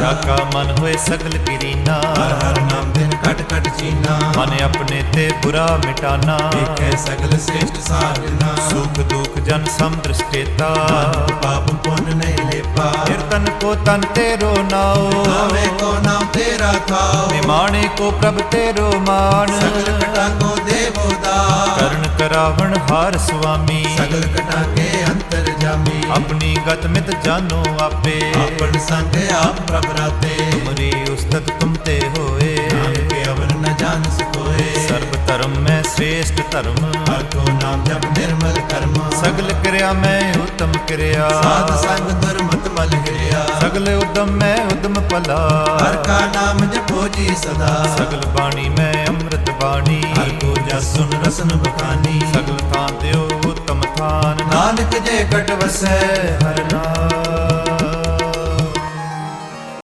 ਕਾ ਮਨ ਹੋਏ ਸਗਲ ਕਿਰੀਨਾ ਹਰ ਹਰ ਨਾਮ ਬਿਨ ਕਟ ਕਟ ਚੀਨਾ ਮਨ ਆਪਣੇ ਤੇ ਬੁਰਾ ਮਿਟਾਨਾ। ਏਕੈ ਸਗਲ ਸ੍ਰੇਸ਼ਟ ਸਾਜਨਾ ਸੁਖ ਦੁਖ ਜਨ ਸਮ ਦ੍ਰਿਸ਼ਟੇਤਾ। ਪਾਪ ਪੁੰਨ ਨਹੀਂ ਲੇਪਾ। ਕੀਰਤਨ ਕੋ ਤਨ ਤੇਰੋ ਨਾਉ। ਆਵੇ ਕੋ ਨਾਮ ਤੇਰਾ ਥਾਉ। ਨਿਮਾਣੇ ਕੋ ਪ੍ਰਭ ਤੇਰੋ ਮਾਨ ਸਗਲ ਕਟਾ ਕੋ ਦੇਵੋ ਦਾ ਕਰਨ ਕਰਾਵਣ ਹਾਰ ਸੁਆਮੀ। ਸਗਲ ਕਟਾ ਕੇ ਜਾਮੀ। ਆਪਣੀ ਗਤ ਮਿਤ ਜਾਨੋ ਆਪੇ। ਆਪਨ ਸੰਗ ਆਪ ਪ੍ਰਭ ਰਾਤੇ। ਤੁਮਰੀ ਉਸਤਤ ਤੁਮ ਤੇ ਹੋਏ। ਨਾਮ ਕੇ ਅਵਰ ਨ ਜਾਣ ਸਕੋਏ ਸਰਬ ਧਰਮ ਮੈਂ ਸ੍ਰੇਸ਼ਟ ਧਰਮ। ਹਰ ਕੋ ਨਾਮ ਜਪ ਨਿਰਮਲ ਕਰਮ। ਸਗਲ ਕਿਰਿਆ ਮੈਂ ਉਤਮ ਕਿਰਿਆ। ਸਾਧ ਸੰਗ ਦੁਰਮਤ ਮਲ ਹਿਰਿਆ ਸਗਲ ਉਦਮ ਮੈਂ ਉਦਮ ਭਲਾ। ਹਰ ਕਾ ਨਾਮ ਜਪੋ ਜੀ ਸਦਾ। ਸਗਲ ਬਾਣੀ ਮੈਂ ਅੰਮ੍ਰਿਤ ਬਾਣੀ। ਹਰ ਕੋ ਜਸ ਸੁਨ ਰਸਨ ਬਖਾਨੀ। ਸਗਲ ਥਾਂ ਦਿਓ ਨਾਨਕ ਦੇ ਕਟ ਵਸੈ ਹਰ ਨਾਮ।